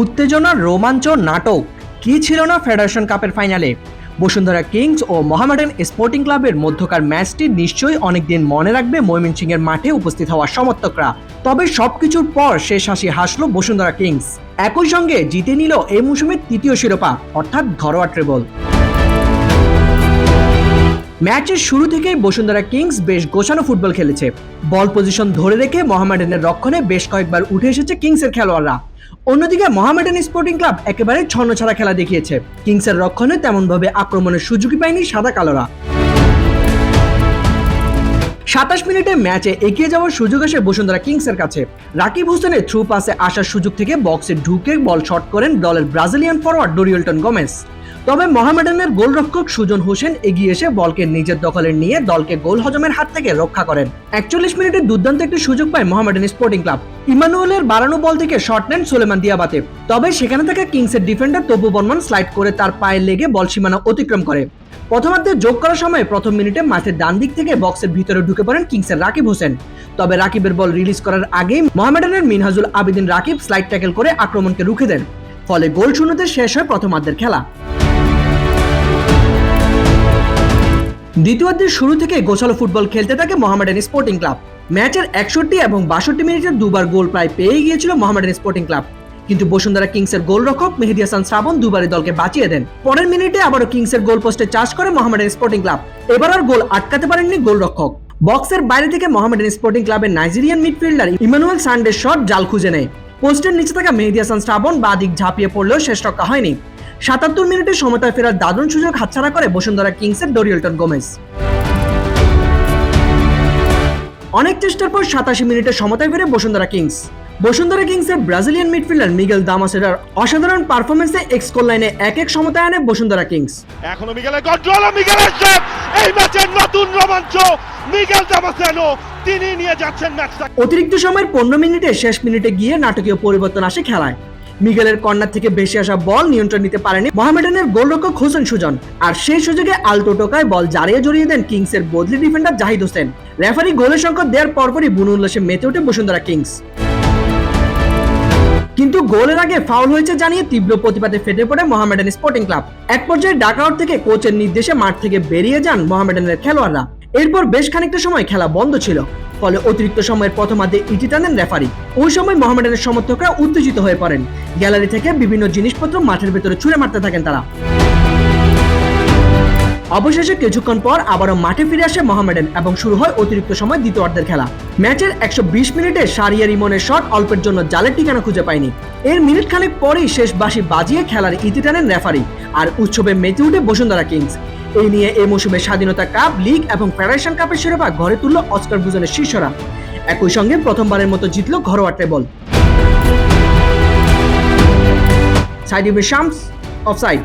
উত্তেজনা রোমাঞ্চ নাটক। কি ছিল না ফেডারেশন কাপের ফাইনালে? বসুন্ধরা কিংস ও মোহামেডান স্পোর্টিং ক্লাবের মধ্যকার ম্যাচটি নিশ্চয়ই অনেকদিন মনে রাখবে ময়মনসিংহের মাঠে উপস্থিত হওয়া সমর্থকরা। তবে সবকিছুর পর শেষ হাসি হাসল বসুন্ধরা কিংস। একই সঙ্গে জিতে নিল এই মৌসুমের তৃতীয় শিরোপা, অর্থাৎ ঘরোয়া ট্রেবল ম্যাচের শুরু থেকেই বসুন্ধরা কিংস বেশ গোছানো ফুটবল খেলেছে। বল পজিশন ধরে রেখে মোহামেডানের রক্ষণে বেশ কয়েকবার উঠে এসেছে কিংসের খেলোয়াড়রা। অন্যদিকে মহামেডান স্পোর্টিং ক্লাব একেবারে ছন্ন ছাড়া খেলা দেখিয়েছে। কিংসের রক্ষণে তেমনভাবে আক্রমণের সুযোগই পায়নি সাদা কালোরা। সাতাশ মিনিটে ম্যাচে এগিয়ে যাওয়ার সুযোগ আসে বসুন্ধরা কিংসের কাছে। রাকিব হোসেনের থ্রু পাসে আসার সুযোগ থেকে বক্সে ঢুকে বল শট করেন দলের ব্রাজিলিয়ান ফরওয়ার্ড ডোরিয়েলটন গোমেস তবে মোহামেডানের গোলরক্ষক সুজন হোসেন এগিয়ে এসে বলকে নিজের দখলে নিয়ে দলকে গোল হজমের হাত থেকে রক্ষা করেন। একচল্লিশ মিনিটে দুর্দান্ত একটি সুযোগ পায় মোহামেডান স্পোর্টিং ক্লাব। ইমানুয়েলের বাড়ানো বল থেকে শট নেন সোলেমান দিয়াবাতে। তবে সেখানে থাকা কিংসের ডিফেন্ডার তবু বর্মন স্লাইড করে তার পায়ে লেগে বল সীমানা অতিক্রম করে। প্রথমার্ধে যোগ করার সময় প্রথম মিনিটে মাঠের ডান দিক থেকে বক্সের ভিতরে ঢুকে পড়েন কিংসের রাকিব হোসেন। তবে রাকিবের বল রিলিজ করার আগেই মোহামেডানের মিনহাজুল আবেদিন রাকিব স্লাইড ট্যাকেল করে আক্রমণকে রুখে দেন। ফলে গোল শূন্যতে শেষ হয় প্রথমার্ধের খেলা। দ্বিতীয়ার্ধের শুরু থেকে গোছালো ফুটবল খেলতে থাকে মোহামেডান স্পোর্টিং ক্লাব। ম্যাচের একষট্টি এবং বাষট্টি মিনিটে দুবার গোল প্রায় পেয়ে গিয়েছিল মোহামেডান স্পোর্টিং ক্লাব। কিন্তু বসুন্ধরা কিংসের গোলরক্ষক মেহেদি হাসান শ্রাবণ দুবারই দলকে বাঁচিয়ে দেন। পরের মিনিটে আবারও কিংসের গোল পোস্টে চার্জ করে মোহামেডান স্পোর্টিং ক্লাব। এবার আর গোল আটকাতে পারেননি গোলরক্ষক। বক্সের বাইরে থেকে মোহামেডান স্পোর্টিং ক্লাবের নাইজেরিয়ান মিডফিল্ডার ইমানুয়েল সান্ডের শট জাল খুঁজে নেয়। পোস্টের নিচে থাকা মেহেদি হাসান শ্রাবণ বা দিক ঝাঁপিয়ে পড়লেও শেষ রক্ষা হয়নি। সাতাত্তর মিনিটে সমতায় ফেরার দারুণ সুযোগ হাতছাড়া করে বসুন্ধরা কিংসের ডোরিয়েলটন গোমেজ। অনেক চেষ্টার পর সাতাশি মিনিটে সমতায় ফেরে বসুন্ধরা কিংস। বসুন্ধরা কিংসের ব্রাজিলিয়ান মিডফিল্ডার মিগেল দামাসেরার অসাধারণ পারফরমেন্সে এক্স গোল লাইনে এক এক সমতায় আনে বসুন্ধরা কিংস। এখনও মিগেলের কন্ট্রোল মিগেলের শট এই ম্যাচের নতুন রোমাঞ্চ। মিগেল দামাসেনো তিনি নিয়ে যাচ্ছেন ম্যাচটা। অতিরিক্ত সময়ের পনেরো মিনিটে শেষ মিনিটে গিয়ে নাটকীয় পরিবর্তন আসে খেলায়। মিগেলের কর্নার থেকে ভেসে আসা বল নিয়ন্ত্রণ নিতে পারেনি মোহামেডানের গোলরক্ষক হোসেন সুজন। আর সেই সুযোগে আলতো টোকায় বল জারিয়ে জড়িয়ে দেন কিংসের বদলি ডিফেন্ডার জাহিদ হোসেন। রেফারি গোলের সংখ্যা দেওয়ার পরপরই বুনু উল্লাসে মেতে ওঠে বসুন্ধরা কিংস। কিন্তু গোলের আগে ফাউল হয়েছে জানিয়ে তীব্র প্রতিবাদে ফেটে পড়ে মোহামেডান স্পোর্টিং ক্লাব। এক পর্যায়ে ডাকআউট থেকে কোচের নির্দেশে মাঠ থেকে বেরিয়ে যান মোহামেডানের খেলোয়াড়রা। এরপর বেশ খানিকটা সময় খেলা বন্ধ ছিল। ফলে অতিরিক্ত সময়ের প্রথমার্ধে ইটি টানেন রেফারি। ওই সময় মোহামেডানের সমর্থকরা উত্তেজিত হয়ে পড়েন। গ্যালারি থেকে বিভিন্ন জিনিসপত্র মাঠের ভেতরে ছুঁড়ে মারতে থাকেন তারা। অবশেষে কিছুক্ষণ পর আবারও মাঠে ফিরে আসে মোহামেডান এবং শুরু হয় অতিরিক্ত সময় দ্বিতীয় অর্ধের খেলা। ম্যাচের একশো বিশ মিনিটে সারিয়া রিমনের শট অল্পের জন্য জালের ঠিকানা খুঁজে পায়নি। এর মিনিট খানেক পরেই শেষ বাসি বাজিয়ে খেলার ইতি টানেন রেফারি। আর উৎসবে মেতে উঠে বসুন্ধরা কিংস। এই নিয়ে এই মৌসুমে স্বাধীনতা কাপ, লিগ এবং ফেডারেশন কাপের শিরোপা ঘরে তুলল অস্কার ভুজনের শীর্ষরা একই সঙ্গে প্রথমবারের মতো জিতল ঘরোয়া table side Shams of side